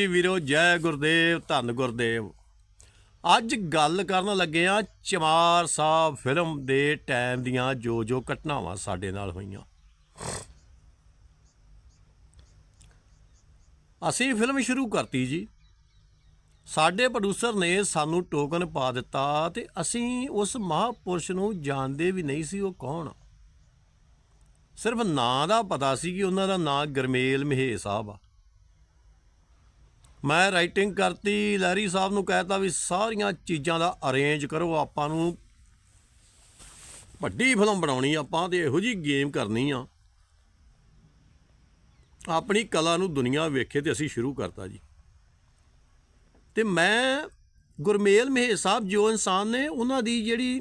ਜੀ ਵੀਰੋ, ਜੈ ਗੁਰਦੇਵ, ਧੰਨ ਗੁਰਦੇਵ। ਅੱਜ ਗੱਲ ਕਰਨ ਲੱਗੇ ਆ ਚਮਾਰ ਸਾਹਿਬ ਫਿਲਮ ਦੇ ਟਾਈਮ ਦੀਆਂ ਜੋ ਜੋ ਘਟਨਾਵਾਂ ਸਾਡੇ ਨਾਲ ਹੋਈਆਂ। ਅਸੀਂ ਫਿਲਮ ਸ਼ੁਰੂ ਕਰਤੀ ਜੀ। ਸਾਡੇ ਪ੍ਰੋਡਿਊਸਰ ਨੇ ਸਾਨੂੰ ਟੋਕਨ ਪਾ ਦਿੱਤਾ ਤੇ ਅਸੀਂ ਉਸ ਮਹਾਪੁਰਸ਼ ਨੂੰ ਜਾਣਦੇ ਵੀ ਨਹੀਂ ਸੀ ਉਹ ਕੌਣ। ਸਿਰਫ ਨਾਂ ਦਾ ਪਤਾ ਸੀ ਕਿ ਉਹਨਾਂ ਦਾ ਨਾਂ ਗਰਮੇਲ ਮਹੇ ਸਾਹਿਬ ਆ। ਮੈਂ ਰਾਈਟਿੰਗ ਕਰਤੀ, ਲਹਿਰੀ ਸਾਹਿਬ ਨੂੰ ਕਹਿਤਾ ਵੀ ਸਾਰੀਆਂ ਚੀਜ਼ਾਂ ਦਾ ਅਰੇਂਜ ਕਰੋ, ਆਪਾਂ ਨੂੰ ਵੱਡੀ ਫਿਲਮ ਬਣਾਉਣੀ ਆਪਾਂ ਤੇ ਇਹੋ ਜੀ ਗੇਮ ਕਰਨੀ ਆ। ਆਪਣੀ ਕਲਾ ਨੂੰ ਦੁਨੀਆ ਵੇਖੇ ਤੇ ਅਸੀਂ ਸ਼ੁਰੂ ਕਰਤਾ ਜੀ। ਤੇ ਮੈਂ ਗੁਰਮੇਲ ਮਹੇ ਸਾਹਿਬ ਜੋ ਇਨਸਾਨ ਨੇ, ਉਹਨਾਂ ਦੀ ਜਿਹੜੀ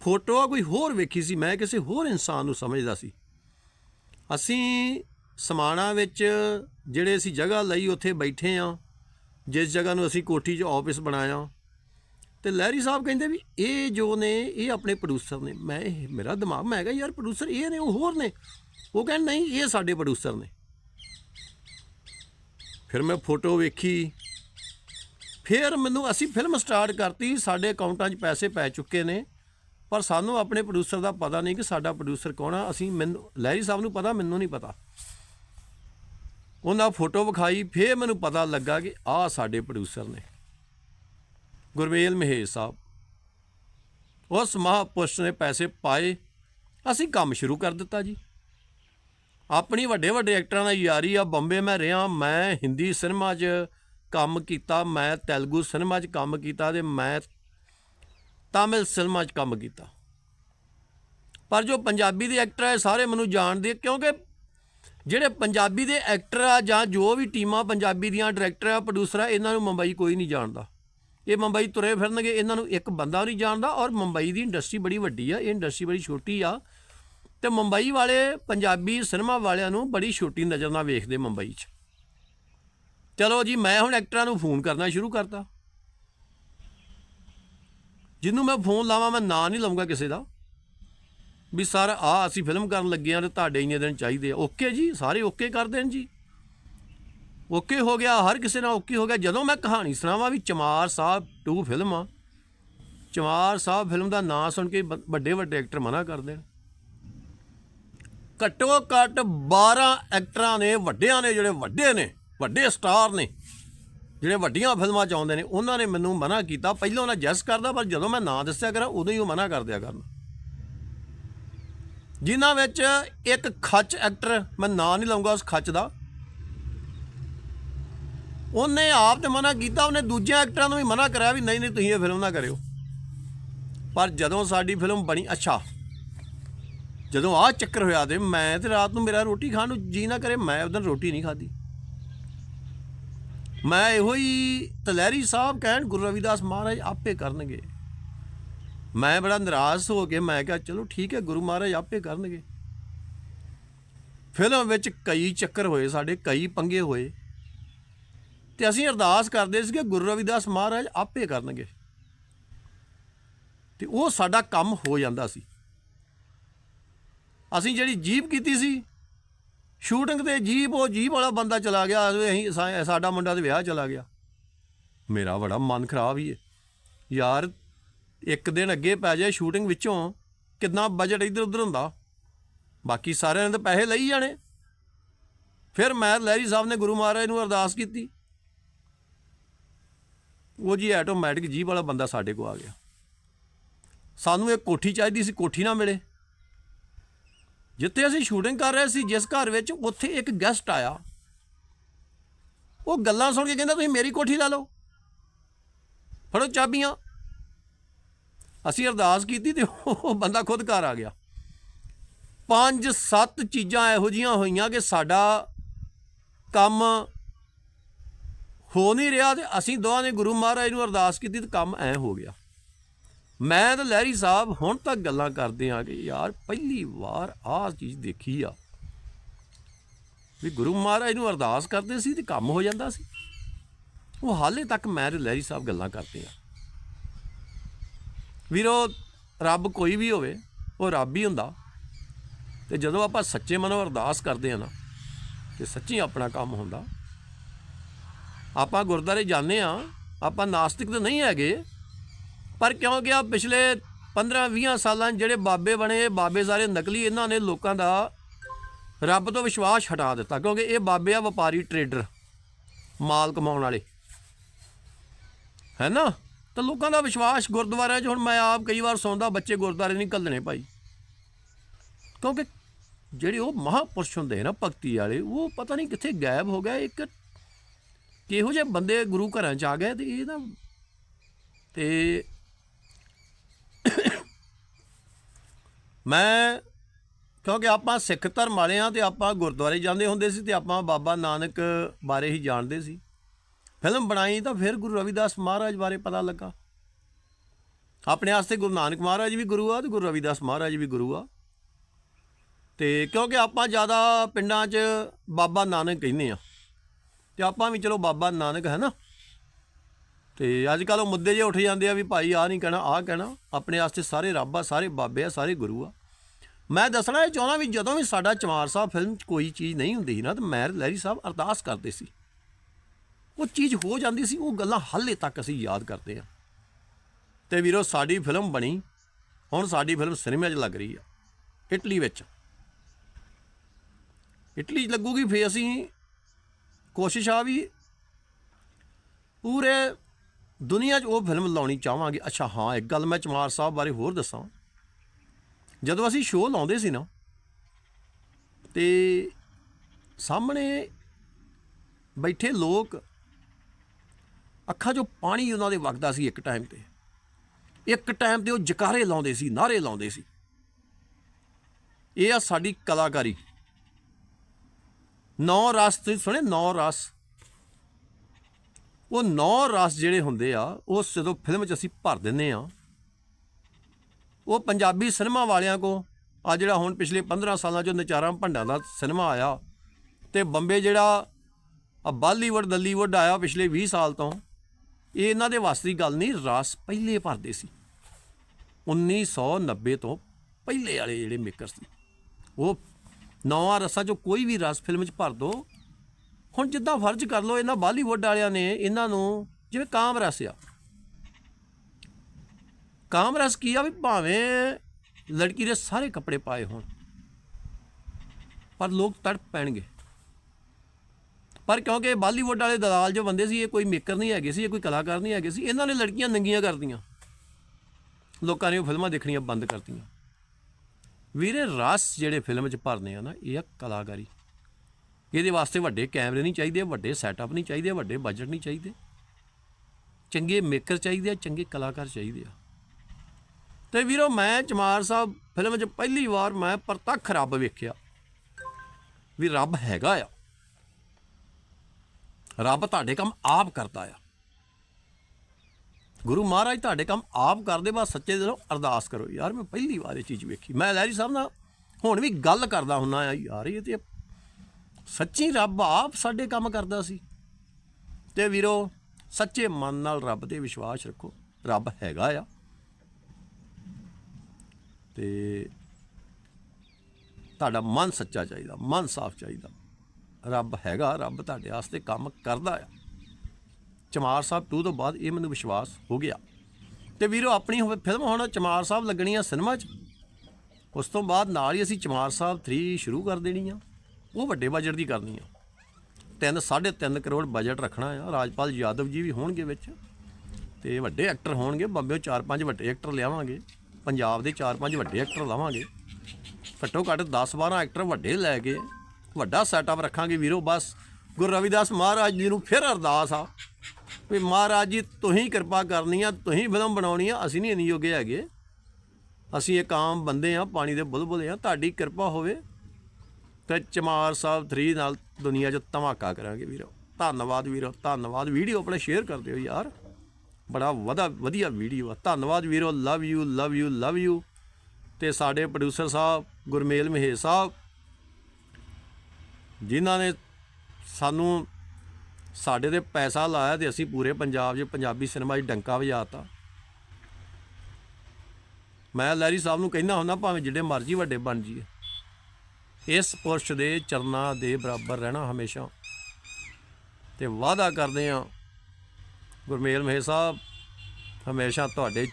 ਫੋਟੋ ਆ, ਕੋਈ ਹੋਰ ਵੇਖੀ ਸੀ, ਮੈਂ ਕਿਸੇ ਹੋਰ ਇਨਸਾਨ ਨੂੰ ਸਮਝਦਾ ਸੀ। ਅਸੀਂ ਸਮਾਣਾ ਵਿੱਚ ਜਿਹੜੇ ਅਸੀਂ ਜਗ੍ਹਾ ਲਈ ਉੱਥੇ ਬੈਠੇ ਆ, ਜਿਸ ਜਗ੍ਹਾ ਨੂੰ ਅਸੀਂ ਕੋਠੀ 'ਚ ਆਫਿਸ ਬਣਾਇਆ ਤੇ ਲਹਿਰੀ ਸਾਹਿਬ ਕਹਿੰਦੇ ਵੀ ਇਹ ਜੋ ਨੇ, ਇਹ ਆਪਣੇ ਪ੍ਰੋਡਿਊਸਰ ਨੇ। ਮੈਂ ਇਹ, ਮੇਰਾ ਦਿਮਾਗ, ਮੈਂ ਕਿਹਾ ਯਾਰ ਪ੍ਰੋਡਿਊਸਰ ਇਹ ਨੇ, ਉਹ ਹੋਰ ਨੇ। ਉਹ ਕਹਿੰਦੇ ਨਹੀਂ, ਇਹ ਸਾਡੇ ਪ੍ਰੋਡਿਊਸਰ ਨੇ। ਫਿਰ ਮੈਂ ਫੋਟੋ ਵੇਖੀ। ਫਿਰ ਮੈਨੂੰ, ਅਸੀਂ ਫਿਲਮ ਸਟਾਰਟ ਕਰਤੀ, ਸਾਡੇ ਅਕਾਊਂਟਾਂ 'ਚ ਪੈਸੇ ਪੈ ਚੁੱਕੇ ਨੇ। ਪਰ ਸਾਨੂੰ ਆਪਣੇ ਪ੍ਰੋਡਿਊਸਰ ਦਾ ਪਤਾ ਨਹੀਂ ਕਿ ਸਾਡਾ ਪ੍ਰੋਡਿਊਸਰ ਕੌਣ ਆ। ਅਸੀਂ ਮੈਨੂੰ, ਲਹਿਰੀ ਸਾਹਿਬ ਨੂੰ ਪਤਾ, ਮੈਨੂੰ ਨਹੀਂ ਪਤਾ। ਉਹਨਾਂ ਫੋਟੋ ਵਿਖਾਈ, ਫਿਰ ਮੈਨੂੰ ਪਤਾ ਲੱਗਾ ਕਿ ਆਹ ਸਾਡੇ ਪ੍ਰੋਡਿਊਸਰ ਨੇ। ਗੁਰਮੇਲ ਮਹੇਸ਼ ਸਾਹਿਬ। ਉਸ ਮਹਾਪੁਰਸ਼ ਨੇ ਪੈਸੇ ਪਾਏ। ਅਸੀਂ ਕੰਮ ਸ਼ੁਰੂ ਕਰ ਦਿੱਤਾ ਜੀ। ਆਪਣੀ ਵੱਡੇ ਵੱਡੇ ਐਕਟਰਾਂ ਨਾਲ ਯਾਰੀ ਆ, ਬੰਬੇ ਮੈਂ ਰਿਹਾ, ਮੈਂ ਹਿੰਦੀ ਸਿਨੇਮਾ 'ਚ ਕੰਮ ਕੀਤਾ, ਮੈਂ ਤੇਲਗੂ ਸਿਨੇਮਾ 'ਚ ਕੰਮ ਕੀਤਾ ਤੇ ਮੈਂ ਤਾਮਿਲ ਸਿਨੇਮਾ 'ਚ ਕੰਮ ਕੀਤਾ। ਪਰ ਜੋ ਪੰਜਾਬੀ ਦੇ ਐਕਟਰ ਹੈ ਸਾਰੇ ਮੈਨੂੰ ਜਾਣਦੇ ਕਿਉਂਕਿ ਜਿਹੜੇ ਪੰਜਾਬੀ ਦੇ ਐਕਟਰ ਆ ਜਾਂ ਜੋ ਵੀ ਟੀਮਾਂ ਪੰਜਾਬੀ ਦੀਆਂ ਡਾਇਰੈਕਟਰ ਆ ਪ੍ਰੋਡਿਊਸਰ ਆ, ਇਹਨਾਂ ਨੂੰ ਮੁੰਬਈ ਕੋਈ ਨਹੀਂ ਜਾਣਦਾ। ਇਹ ਮੁੰਬਈ ਤੁਰੇ ਫਿਰਨਗੇ, ਇਹਨਾਂ ਨੂੰ ਇੱਕ ਬੰਦਾ ਨਹੀਂ ਜਾਣਦਾ ਔਰ ਮੁੰਬਈ ਦੀ ਇੰਡਸਟਰੀ ਬੜੀ ਵੱਡੀ ਆ, ਇਹ ਇੰਡਸਟਰੀ ਬੜੀ ਛੋਟੀ ਆ। ਤੇ ਮੁੰਬਈ ਵਾਲੇ ਪੰਜਾਬੀ ਸਿਨੇਮਾ ਵਾਲਿਆਂ ਨੂੰ ਬੜੀ ਛੋਟੀ ਨਜ਼ਰ ਨਾਲ ਵੇਖਦੇ ਮੁੰਬਈ 'ਚ। ਚਲੋ ਜੀ, ਮੈਂ ਹੁਣ ਐਕਟਰਾਂ ਨੂੰ ਫੋਨ ਕਰਨਾ ਸ਼ੁਰੂ ਕਰਤਾ। ਜਿਹਨੂੰ ਮੈਂ ਫੋਨ ਲਾਵਾਂ, ਮੈਂ ਨਾਂ ਨਹੀਂ ਲਵਾਂਗਾ ਕਿਸੇ ਦਾ। ਵੀ ਸਰ, ਆ ਅਸੀਂ ਫਿਲਮ ਕਰਨ ਲੱਗੇ ਆ ਤੇ ਤੁਹਾਡੇ ਇੰਨੇ ਦਿਨ ਚਾਹੀਦੇ ਆ। ਓਕੇ ਜੀ, ਸਾਰੇ ਓਕੇ ਕਰ ਦੇਣ ਜੀ। ਓਕੇ ਹੋ ਗਿਆ, ਹਰ ਕਿਸੇ ਨਾਲ ਓਕੇ ਹੋ ਗਿਆ। ਜਦੋਂ ਮੈਂ ਕਹਾਣੀ ਸੁਣਾਵਾਂ ਵੀ ਚਮਾਰ ਸਾਹਿਬ 2 ਫਿਲਮ ਆ, ਚਮਾਰ ਸਾਹਿਬ ਫਿਲਮ ਦਾ ਨਾਂ ਸੁਣ ਕੇ ਬ- ਵੱਡੇ ਵੱਡੇ ਐਕਟਰ ਮਨਾ ਕਰ ਦੇਣ। ਘੱਟੋ ਘੱਟ 12 ਐਕਟਰਾਂ ਨੇ, ਵੱਡਿਆਂ ਨੇ ਜਿਹੜੇ ਵੱਡੇ ਨੇ, ਵੱਡੇ ਸਟਾਰ ਨੇ, ਜਿਹੜੇ ਵੱਡੀਆਂ ਫਿਲਮਾਂ ਚ ਆਉਂਦੇ ਨੇ, ਉਹਨਾਂ ਨੇ ਮੈਨੂੰ ਮਨਾ ਕੀਤਾ। ਪਹਿਲਾਂ ਉਹਨਾਂ ਜੈਸ ਕਰਦਾ, ਪਰ ਜਦੋਂ ਮੈਂ ਨਾਂ ਦੱਸਿਆ ਕਰਾਂ, ਉਦੋਂ ਹੀ ਉਹ ਮਨਾ ਕਰ ਦਿਆ ਕਰਨ। ਜਿਨ੍ਹਾਂ ਵਿੱਚ ਇੱਕ ਖੱਚ ਐਕਟਰ, ਮੈਂ ਨਾਂ ਨਹੀਂ ਲਵਾਂਗਾ ਉਸ ਖੱਚ ਦਾ। ਉਹਨੇ ਆਪ ਤੇ ਮਨਾ ਕੀਤਾ, ਉਹਨੇ ਦੂਜਿਆਂ ਐਕਟਰਾਂ ਨੂੰ ਵੀ ਮਨਾ ਕਰਿਆ ਵੀ ਨਹੀਂ ਨਹੀਂ, ਤੁਸੀਂ ਇਹ ਫਿਲਮ ਨਾ ਕਰਿਓ। ਪਰ ਜਦੋਂ ਸਾਡੀ ਫਿਲਮ ਬਣੀ, ਅੱਛਾ, ਜਦੋਂ ਆਹ ਚੱਕਰ ਹੋਇਆ ਤੇ ਮੈਂ ਤੇ ਰਾਤ ਨੂੰ ਮੇਰਾ ਰੋਟੀ ਖਾਣ ਨੂੰ ਜੀ ਨਾ ਕਰੇ, ਮੈਂ ਉਦੋਂ ਰੋਟੀ ਨਹੀਂ ਖਾਧੀ। ਮੈਂ ਇਹੋ ਹੀ ਤਲਹਿਰੀ ਸਾਹਿਬ ਕਹਿਣ, ਗੁਰੂ ਰਵਿਦਾਸ ਮਹਾਰਾਜ ਆਪੇ ਕਰਨਗੇ। ਮੈਂ ਬੜਾ ਨਿਰਾਸ਼ ਹੋ ਕੇ ਮੈਂ ਕਿਹਾ, ਚਲੋ ਠੀਕ ਹੈ, ਗੁਰੂ ਮਹਾਰਾਜ ਆਪੇ ਕਰਨਗੇ। ਫਿਲਮ ਵਿੱਚ ਕਈ ਚੱਕਰ ਹੋਏ, ਸਾਡੇ ਕਈ ਪੰਗੇ ਹੋਏ। ਤੇ ਅਸੀਂ ਅਰਦਾਸ ਕਰਦੇ ਸੀ ਕਿ ਗੁਰੂ ਰਵਿਦਾਸ ਮਹਾਰਾਜ ਆਪੇ ਕਰਨਗੇ। ਤੇ ਉਹ ਸਾਡਾ ਕੰਮ ਹੋ ਜਾਂਦਾ ਸੀ। ਅਸੀਂ ਜਿਹੜੀ ਜੀਪ ਕੀਤੀ ਸੀ, ਸ਼ੂਟਿੰਗ ਤੇ ਜੀਪ, ਉਹ ਜੀਪ ਵਾਲਾ ਬੰਦਾ ਚਲਾ ਗਿਆ ਅਸੀਂ ਸਾਡਾ ਮੁੰਡਾ ਤੇ ਵਿਆਹ ਚਲਾ ਗਿਆ। ਮੇਰਾ ਬੜਾ ਮਨ ਖਰਾਬ ਹੀ ਹੈ ਯਾਰ ਇੱਕ ਦਿਨ ਅੱਗੇ ਪੈ ਜਾਏ ਸ਼ੂਟਿੰਗ ਵਿੱਚੋਂ, ਕਿੰਨਾ ਬਜਟ ਇੱਧਰ ਉੱਧਰ ਹੁੰਦਾ। ਬਾਕੀ ਸਾਰਿਆਂ ਨੇ ਤਾਂ ਪੈਸੇ ਲਈ ਜਾਣੇ। ਫਿਰ ਮੈਂ ਲਹਿਰੀ ਸਾਹਿਬ ਨੇ ਗੁਰੂ ਮਹਾਰਾਜ ਨੂੰ ਅਰਦਾਸ ਕੀਤੀ। ਉਹ ਜੀ ਆਟੋਮੈਟਿਕ ਜੀਪ ਵਾਲਾ ਬੰਦਾ ਸਾਡੇ ਕੋਲ ਆ ਗਿਆ। ਸਾਨੂੰ ਇੱਕ ਕੋਠੀ ਚਾਹੀਦੀ ਸੀ, ਕੋਠੀ ਨਾ ਮਿਲੇ। ਜਿੱਥੇ ਅਸੀਂ ਸ਼ੂਟਿੰਗ ਕਰ ਰਹੇ ਸੀ, ਜਿਸ ਘਰ ਵਿੱਚ ਉੱਥੇ ਇੱਕ ਗੈਸਟ ਆਇਆ। ਉਹ ਗੱਲਾਂ ਸੁਣ ਕੇ ਕਹਿੰਦਾ, ਤੁਸੀਂ ਮੇਰੀ ਕੋਠੀ ਲੈ ਲਓ। ਫੜੋ ਚਾਬੀਆਂ। ਅਸੀਂ ਅਰਦਾਸ ਕੀਤੀ ਤੇ ਉਹ ਬੰਦਾ ਖੁਦ ਘਰ ਆ ਗਿਆ। ਪੰਜ ਸੱਤ ਚੀਜ਼ਾਂ ਇਹੋ ਜੀਆਂ ਹੋਈਆਂ ਕਿ ਸਾਡਾ ਕੰਮ ਹੋ ਨਹੀਂ ਰਿਹਾ ਤੇ ਅਸੀਂ ਦੋਵਾਂ ਨੇ ਗੁਰੂ ਮਹਾਰਾਜ ਨੂੰ ਅਰਦਾਸ ਕੀਤੀ ਤੇ ਕੰਮ ਐ ਹੋ ਗਿਆ। ਮੈਂ ਤਾਂ ਲਹਿਰੀ ਸਾਹਿਬ ਹੁਣ ਤੱਕ ਗੱਲਾਂ ਕਰਦੇ ਆ ਕਿ ਯਾਰ ਪਹਿਲੀ ਵਾਰ ਆਹ ਚੀਜ਼ ਦੇਖੀ ਆ ਵੀ ਗੁਰੂ ਮਹਾਰਾਜ ਨੂੰ ਅਰਦਾਸ ਕਰਦੇ ਸੀ ਤੇ ਕੰਮ ਹੋ ਜਾਂਦਾ ਸੀ। ਉਹ ਹਾਲੇ ਤੱਕ ਮੈਂ ਤੇ ਲਹਿਰੀ ਸਾਹਿਬ ਗੱਲਾਂ ਕਰਦੇ ਆ ਵੀਰੋ, ਰੱਬ ਕੋਈ ਵੀ ਹੋਵੇ, ਉਹ ਰੱਬ ਹੀ ਹੁੰਦਾ। ਤੇ ਜਦੋਂ ਆਪਾਂ ਸੱਚੇ ਮਨੋਂ ਅਰਦਾਸ ਕਰਦੇ ਆ ਨਾ, ਤੇ ਸੱਚੀ ਆਪਣਾ ਕੰਮ ਹੁੰਦਾ। ਆਪਾਂ ਗੁਰਦਾਰੇ ਜਾਂਦੇ ਆ ਆਪਾਂ ਨਾਸਤਿਕ ਤਾਂ ਨਹੀਂ ਹੈਗੇ, ਪਰ ਕਿਉਂਕਿ ਆ ਪਿਛਲੇ 15-20 ਸਾਲਾਂ ਜਿਹੜੇ ਬਾਬੇ ਬਣੇ, ਬਾਬੇ ਸਾਰੇ ਨਕਲੀ, ਇਹਨਾਂ ਨੇ ਲੋਕਾਂ ਦਾ ਰੱਬ ਤੋਂ ਵਿਸ਼ਵਾਸ ਹਟਾ ਦਿੱਤਾ, ਕਿਉਂਕਿ ਇਹ ਬਾਬੇ ਆ ਵਪਾਰੀ ਟਰੇਡਰ, ਮਾਲ ਕਮਾਉਣ ਵਾਲੇ। ਹੈ ਨਾ? ਤਾਂ ਲੋਕਾਂ ਦਾ ਵਿਸ਼ਵਾਸ ਗੁਰਦੁਆਰਿਆਂ 'ਚ ਹੁਣ ਮੈਂ ਆਪ ਕਈ ਵਾਰ ਸੌਂਦਾ, ਬੱਚੇ ਗੁਰਦੁਆਰੇ ਨਹੀਂ ਘੱਲਣੇ ਭਾਈ। ਕਿਉਂਕਿ ਜਿਹੜੇ ਉਹ ਮਹਾਪੁਰਸ਼ ਹੁੰਦੇ ਨਾ ਭਗਤੀ ਵਾਲੇ, ਉਹ ਪਤਾ ਨਹੀਂ ਕਿੱਥੇ ਗਾਇਬ ਹੋ ਗਿਆ ਇੱਕ ਕਿਹੋ ਜਿਹੇ ਬੰਦੇ ਗੁਰੂ ਘਰਾਂ 'ਚ ਆ ਗਏ ਤੇ ਇਹ ਨਾ ਤੇ ਮੈਂ, ਕਿਉਂਕਿ ਆਪਾਂ ਸਿੱਖ ਧਰਮ ਵਾਲੇ ਆ ਤੇ ਆਪਾਂ ਗੁਰਦੁਆਰੇ ਜਾਂਦੇ ਹੁੰਦੇ ਸੀ ਤੇ ਆਪਾਂ ਬਾਬਾ ਨਾਨਕ ਬਾਰੇ ਹੀ ਜਾਣਦੇ ਸੀ। ਫਿਲਮ ਬਣਾਈ ਤਾਂ ਫਿਰ ਗੁਰੂ ਰਵਿਦਾਸ ਮਹਾਰਾਜ ਬਾਰੇ ਪਤਾ ਲੱਗਾ। ਆਪਣੇ ਵਾਸਤੇ ਗੁਰੂ ਨਾਨਕ ਮਹਾਰਾਜ ਵੀ ਗੁਰੂ ਆ ਤੇ ਗੁਰੂ ਰਵਿਦਾਸ ਮਹਾਰਾਜ ਵੀ ਗੁਰੂ ਆ। ਤੇ ਕਿਉਂਕਿ ਆਪਾਂ ਜ਼ਿਆਦਾ ਪਿੰਡਾਂ 'ਚ ਬਾਬਾ ਨਾਨਕ ਕਹਿੰਦੇ ਆ। ਤੇ ਆਪਾਂ ਵੀ ਚਲੋ ਬਾਬਾ ਨਾਨਕ ਹੈ ਨਾ। ਤੇ ਅੱਜ ਕੱਲ ਉਹ ਮੁੱਦੇ ਜੇ ਉੱਠ ਜਾਂਦੇ ਆ ਵੀ ਭਾਈ ਆ ਨਹੀਂ ਕਹਿਣਾ ਆ ਕਹਿਣਾ। ਆਪਣੇ ਵਾਸਤੇ ਸਾਰੇ ਰੱਬ ਆ, ਸਾਰੇ ਬਾਬੇ ਆ, ਸਾਰੇ ਗੁਰੂ ਆ। ਮੈਂ ਦੱਸਣਾ ਇਹ ਚਾਹੁੰਦਾ ਵੀ ਜਦੋਂ ਵੀ ਸਾਡਾ ਚਮਾਰ ਸਾਹਿਬ ਫਿਲਮ 'ਚ ਕੋਈ ਚੀਜ਼ ਨਹੀਂ ਹੁੰਦੀ ਨਾ, ਤਾਂ ਮੈਂ ਲਹਿਰੀ ਸਾਹਿਬ ਅਰਦਾਸ ਕਰਦੇ ਸੀ। ਉਹ ਚੀਜ਼ ਹੋ ਜਾਂਦੀ ਸੀ, ਉਹ ਗੱਲਾਂ ਹਾਲੇ ਤੱਕ ਅਸੀਂ ਯਾਦ ਕਰਦੇ ਆ ਤੇ ਵੀਰੋ, ਸਾਡੀ ਫਿਲਮ ਬਣੀ, ਹੁਣ ਸਾਡੀ ਫਿਲਮ ਸਿਨੇਮਾ 'ਚ ਲੱਗ ਰਹੀ ਆ, ਇਟਲੀ ਵਿੱਚ। ਇਟਲੀ 'ਚ ਲੱਗੂਗੀ ਫੇ ਅਸੀਂ ਕੋਸ਼ਿਸ਼ ਆ ਵੀ ਪੂਰੇ ਦੁਨੀਆ 'ਚ ਉਹ ਫਿਲਮ ਲਾਉਣੀ ਚਾਹਾਂਗੇ। ਅੱਛਾ, ਹਾਂ, ਇੱਕ ਗੱਲ ਮੈਂ ਚਮਾਰ ਸਾਹਿਬ ਬਾਰੇ ਹੋਰ ਦੱਸਾਂ। ਜਦੋਂ ਅਸੀਂ ਸ਼ੋਅ ਲਾਉਂਦੇ ਸੀ ਨਾ, ਤੇ ਸਾਹਮਣੇ ਬੈਠੇ ਲੋਕ ਅੱਖਾਂ 'ਚੋਂ ਪਾਣੀ ਉਹਨਾਂ ਦੇ ਵਗਦਾ ਸੀ ਇੱਕ ਟਾਈਮ ਤੇ। ਇੱਕ ਟਾਈਮ ਤੇ ਉਹ ਜਕਾਰੇ ਲਾਉਂਦੇ ਸੀ ਨਾਰੇ ਲਾਉਂਦੇ ਸੀ। ਇਹ ਆ ਸਾਡੀ ਕਲਾਕਾਰੀ। ਨੌ ਰਸ, ਤੁਸੀਂ ਸੁਣੇ ਨੌ ਰਸ? ਉਹ ਨੌ ਰਸ ਜਿਹੜੇ ਹੁੰਦੇ ਆ, ਉਹ ਜਦੋਂ ਫਿਲਮ 'ਚ ਅਸੀਂ ਭਰ ਦਿੰਨੇ ਆ, ਉਹ ਪੰਜਾਬੀ ਸਿਨੇਮਾ ਵਾਲਿਆਂ ਕੋ ਆ ਜਿਹੜਾ ਹੁਣ ਪਿਛਲੇ 15 ਸਾਲਾਂ 'ਚ ਨਚਾਰਾ ਭੰਡਾਂ ਦਾ ਸਿਨੇਮਾ ਆਇਆ, ਤੇ ਬੰਬੇ ਜਿਹੜਾ ਆ ਬਾਲੀਵੁੱਡ, ਦੱਲੀਵੁੱਡ ਆਇਆ ਪਿਛਲੇ 20 ਸਾਲ ਤੋਂ ਇਹ ਇਹਨਾਂ ਦੇ ਵਾਸਤੇ ਗੱਲ ਨਹੀਂ, ਰਸ ਪਹਿਲੇ ਭਰਦੇ ਸੀ। 1990 ਤੋਂ ਪਹਿਲੇ ਵਾਲੇ ਜਿਹੜੇ ਮੇਕਰ ਸੀ। ਉਹ ਨੌਵਾਂ ਰਸਾਂ 'ਚੋਂ ਕੋਈ ਵੀ ਰਸ ਫਿਲਮ 'ਚ ਭਰ ਦੋ, ਹੁਣ ਜਿੱਦਾਂ ਫਰਜ਼ ਕਰ ਲਓ ਇਹਨਾਂ ਬਾਲੀਵੁੱਡ ਵਾਲਿਆਂ ਨੇ ਇਹਨਾਂ ਨੂੰ ਜਿਵੇਂ ਕਾਮ ਰਸ ਆ। ਕਾਮ ਰਸ ਕੀ ਆ ਵੀ ਭਾਵੇਂ ਲੜਕੀ ਦੇ ਸਾਰੇ ਕੱਪੜੇ ਪਾਏ ਹੋਣ, ਪਰ ਲੋਕ ਤੜਪ ਪੈਣਗੇ। ਪਰ ਕਿਉਂਕਿ ਬਾਲੀਵੁੱਡ ਵਾਲੇ ਦਲਾਲ ਜੋ ਬੰਦੇ ਸੀ, ਇਹ ਕੋਈ ਮੇਕਰ ਨਹੀਂ ਹੈਗੇ ਸੀ, ਇਹ ਕੋਈ ਕਲਾਕਾਰ ਨਹੀਂ ਹੈਗੇ ਸੀ, ਇਹਨਾਂ ਨੇ ਲੜਕੀਆਂ ਨੰਗੀਆਂ ਕਰਦੀਆਂ ਲੋਕਾਂ ਨੇ ਉਹ ਫਿਲਮਾਂ ਦੇਖਣੀਆਂ ਬੰਦ ਕਰਤੀਆਂ। ਵੀਰੇ, ਰਸ ਜਿਹੜੇ ਫਿਲਮ 'ਚ ਭਰਨੇ ਆ ਨਾ, ਇਹ ਆ ਕਲਾਕਾਰੀ। ਇਹਦੇ ਵਾਸਤੇ ਵੱਡੇ ਕੈਮਰੇ ਨਹੀਂ ਚਾਹੀਦੇ, ਵੱਡੇ ਸੈਟਅਪ ਨਹੀਂ ਚਾਹੀਦੇ, ਵੱਡੇ ਬਜਟ ਨਹੀਂ ਚਾਹੀਦੇ। ਚੰਗੇ ਮੇਕਰ ਚਾਹੀਦੇ ਆ, ਚੰਗੇ ਕਲਾਕਾਰ ਚਾਹੀਦੇ ਆ। ਤੇ ਵੀਰੋ, ਮੈਂ ਚਮਾਰ ਸਾਹਿਬ ਫਿਲਮ 'ਚ ਪਹਿਲੀ ਵਾਰ ਮੈਂ ਪ੍ਰਤੱਖ ਰੱਬ ਵੇਖਿਆ। ਵੀ ਰੱਬ ਹੈਗਾ ਆ। ਰੱਬ ਤੁਹਾਡੇ ਕੰਮ ਆਪ ਕਰਦਾ ਆ। ਗੁਰੂ ਮਹਾਰਾਜ ਤੁਹਾਡੇ ਕੰਮ ਆਪ ਕਰਦੇ, ਬਸ ਸੱਚੇ ਦਿਲੋਂ ਅਰਦਾਸ ਕਰੋ। ਯਾਰ, ਮੈਂ ਪਹਿਲੀ ਵਾਰ ਇਹ ਚੀਜ਼ ਵੇਖੀ। ਮੈਂ ਲਹਿਰੀ ਸਾਹਿਬ ਨਾਲ ਹੁਣ ਵੀ ਗੱਲ ਕਰਦਾ ਹੁੰਨਾ ਆ, ਯਾਰ, ਇਹ ਤੇ ਸੱਚੀ ਰੱਬ ਆਪ ਸਾਡੇ ਕੰਮ ਕਰਦਾ ਸੀ। ਤੇ ਵੀਰੋ, ਸੱਚੇ ਮਨ ਨਾਲ ਰੱਬ ਤੇ ਵਿਸ਼ਵਾਸ ਰੱਖੋ। ਰੱਬ ਹੈਗਾ ਆ। ਤੇ ਤੁਹਾਡਾ ਮਨ ਸੱਚਾ ਚਾਹੀਦਾ, ਮਨ ਸਾਫ਼ ਚਾਹੀਦਾ। ਰੱਬ ਹੈਗਾ, ਰੱਬ ਤੁਹਾਡੇ ਵਾਸਤੇ ਕੰਮ ਕਰਦਾ ਆ। ਚਮਾਰ ਸਾਹਿਬ 2 ਤੋਂ ਬਾਅਦ ਇਹ ਮੈਨੂੰ ਵਿਸ਼ਵਾਸ ਹੋ ਗਿਆ। ਤੇ ਵੀਰੋ, ਆਪਣੀ ਹੁਣ ਫਿਲਮ ਹੁਣ ਚਮਾਰ ਸਾਹਿਬ ਲੱਗਣੀ ਆ ਸਿਨੇਮਾ 'ਚ, ਉਸ ਤੋਂ ਬਾਅਦ ਨਾਲ ਹੀ ਅਸੀਂ ਚਮਾਰ ਸਾਹਿਬ 3 ਸ਼ੁਰੂ ਕਰ ਦੇਣੀ ਆ। ਉਹ ਵੱਡੇ ਬਜਟ ਦੀ ਕਰਨੀ ਆ। 3 3.5 ਕਰੋੜ ਬਜਟ ਰੱਖਣਾ ਆ। ਰਾਜਪਾਲ ਯਾਦਵ ਜੀ ਵੀ ਹੋਣਗੇ ਵਿੱਚ। ਤੇ ਵੱਡੇ ਐਕਟਰ ਹੋਣਗੇ। ਬੰਬੇ 4-5 ਵੱਡੇ ਐਕਟਰ ਲਿਆਵਾਂਗੇ। ਪੰਜਾਬ ਦੇ 4-5 ਵੱਡੇ ਐਕਟਰ ਲਾਵਾਂਗੇ। ਘੱਟੋ ਘੱਟ 10-12 ਐਕਟਰ ਵੱਡੇ ਲੈ ਕੇ ਵੱਡਾ ਸੈਟਅਪ ਰੱਖਾਂਗੇ ਵੀਰੋ, ਬਸ। ਗੁਰੂ ਰਵਿਦਾਸ ਮਹਾਰਾਜ ਜੀ ਨੂੰ ਫਿਰ ਅਰਦਾਸ ਆ ਵੀ ਮਹਾਰਾਜ ਜੀ, ਤੁਸੀਂ ਕਿਰਪਾ ਕਰਨੀ ਆ, ਤੁਸੀਂ ਫਿਲਮ ਬਣਾਉਣੀ ਆ, ਅਸੀਂ ਨਹੀਂ ਇੰਨੀ ਯੋਗੇ ਹੈਗੇ। ਅਸੀਂ ਇੱਕ ਆਮ ਬੰਦੇ ਆ, ਪਾਣੀ ਦੇ ਬੁਲਬੁਲੇ ਆ, ਤੁਹਾਡੀ ਕਿਰਪਾ ਹੋਵੇ ਤੇ ਚਮਾਰ ਸਾਹਿਬ 3 ਨਾਲ ਦੁਨੀਆ 'ਚ ਧਮਾਕਾ ਕਰਾਂਗੇ ਵੀਰੋ। ਧੰਨਵਾਦ ਵੀਰੋ, ਧੰਨਵਾਦ। ਵੀਡੀਓ ਆਪਣੇ ਸ਼ੇਅਰ ਕਰ ਦਿਓ ਯਾਰ। ਬੜਾ ਵਧਾ, ਵਧੀਆ ਵੀਡੀਓ ਆ। ਧੰਨਵਾਦ ਵੀਰੋ। Love you love you love you ਤੇ ਸਾਡੇ ਪ੍ਰੋਡਿਊਸਰ ਸਾਹਿਬ, ਗੁਰਮੇਲ ਮਹੇਸ਼ ਸਾਹਿਬ ਜਿਨ੍ਹਾਂ ਨੇ ਸਾਨੂੰ ਸਾਡੇ ਤੇ ਪੈਸਾ ਲਾਇਆ ਤੇ ਅਸੀਂ ਪੂਰੇ ਪੰਜਾਬ 'ਚ ਪੰਜਾਬੀ ਸਿਨੇਮਾ 'ਚ ਡੰਕਾ ਵਜਾਤਾ। ਮੈਂ ਲਹਿਰੀ ਸਾਹਿਬ ਨੂੰ ਕਹਿੰਦਾ ਹੁੰਦਾ, ਭਾਵੇਂ ਜਿਹੜੇ ਮਰਜ਼ੀ ਵੱਡੇ ਬਣ ਜੀਏ ਇਸ ਪੁਰਸ਼ ਦੇ ਚਰਨਾਂ ਦੇ ਬਰਾਬਰ ਰਹਿਣਾ ਹਮੇਸ਼ਾ। ਤੇ ਵਾਅਦਾ ਕਰਦੇ ਹਾਂ, ਗੁਰਮੇਲ ਮਹੇ ਸਾਹਿਬ, ਹਮੇਸ਼ਾ ਤੁਹਾਡੇ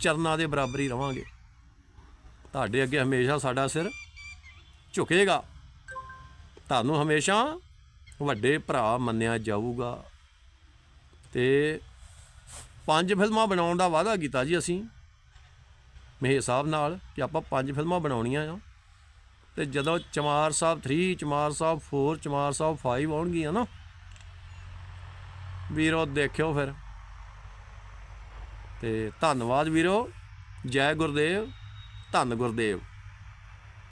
ਚਰਨਾਂ ਦੇ ਬਰਾਬਰ ਹੀ ਰਵਾਂਗੇ। ਤੁਹਾਡੇ ਅੱਗੇ ਹਮੇਸ਼ਾ ਸਾਡਾ ਸਿਰ ਝੁਕੇਗਾ। ਤੁਹਾਨੂੰ ਹਮੇਸ਼ਾ ਵੱਡੇ ਭਰਾ ਮੰਨਿਆ ਜਾਊਗਾ। ਤੇ ਪੰਜ ਫਿਲਮਾਂ ਬਣਾਉਣ ਦਾ ਵਾਅਦਾ ਕੀਤਾ ਜੀ ਅਸੀਂ ਮਹੇ ਸਾਹਿਬ ਨਾਲ ਕਿ ਆਪਾਂ ਪੰਜ ਫਿਲਮਾਂ ਬਣਾਉਣੀਆਂ ਆ। ਤੇ ਜਦੋਂ ਚਮਾਰ ਸਾਹਿਬ 3 ਚਮਾਰ ਸਾਹਿਬ 4 ਚਮਾਰ ਸਾਹਿਬ 5 ਆਉਣਗੀਆਂ ਨਾ, ਵੀਰੋ ਦੇਖਿਓ ਫਿਰ। ਤੇ ਧੰਨਵਾਦ ਵੀਰੋ, ਜੈ ਗੁਰਦੇਵ, ਧੰਨ ਗੁਰਦੇਵ।